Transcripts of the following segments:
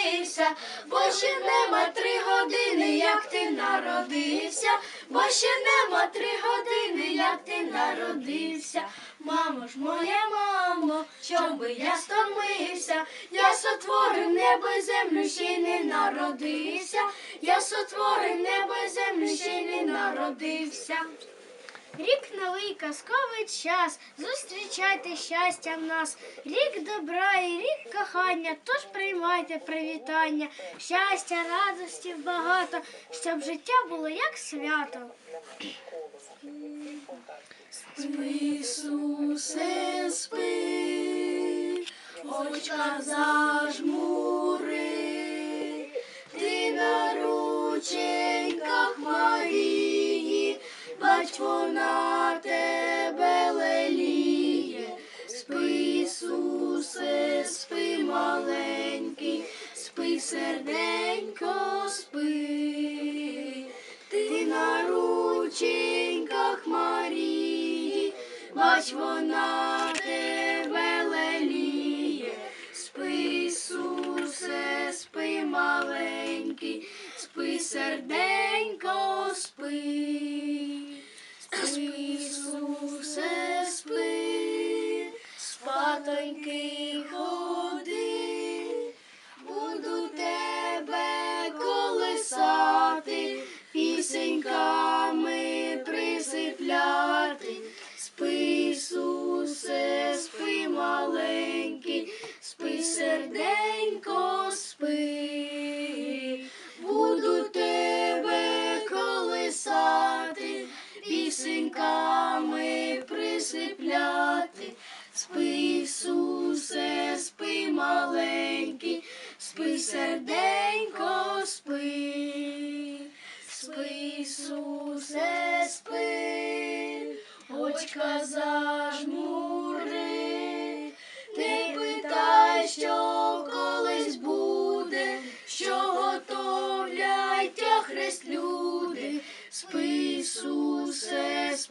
стомився, бо ще нема три години, як ти народився, бо ще нема три години, як ти народився. Мамо ж моя мамо, чом я стомився, я сотворив небо й землю, ще не народився, я сотворив небо й землю, ще не народився. Рік новий казковий час, зустрічайте щастя в нас. Рік добра і рік кохання, тож приймайте привітання. Щастя, радості багато, щоб життя було як свято. Спи, Ісусе, спи, очка зажмури, Бач вона тебе леліє. Спи, Ісусе, спи, маленький, спи, серденько, спи. Пісеньками присипляти. Спи, Ісусе, спи, маленький, спи, серденько, спи. Спи, Ісусе, спи, очка зажмури, ти питай, що колись буде, що готовлять тя хрест люди. Спи, Ісусе,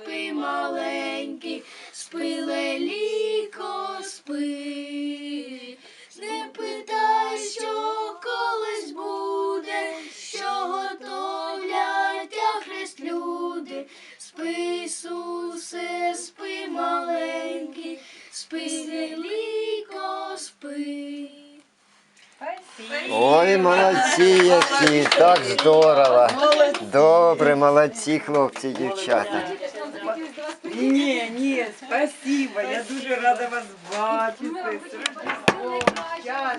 спи, маленький, спи, леліко, спи. Не питай, що колись буде, що готовлять тя хрест люди. Спи, Ісусе, спи, маленький, спи, леліко, спи. Ой, молодці які, так здорово. Добре, молодці, хлопці, дівчата. Ні, ні, спасибо. Я дуже рада вас бачити. Щастя.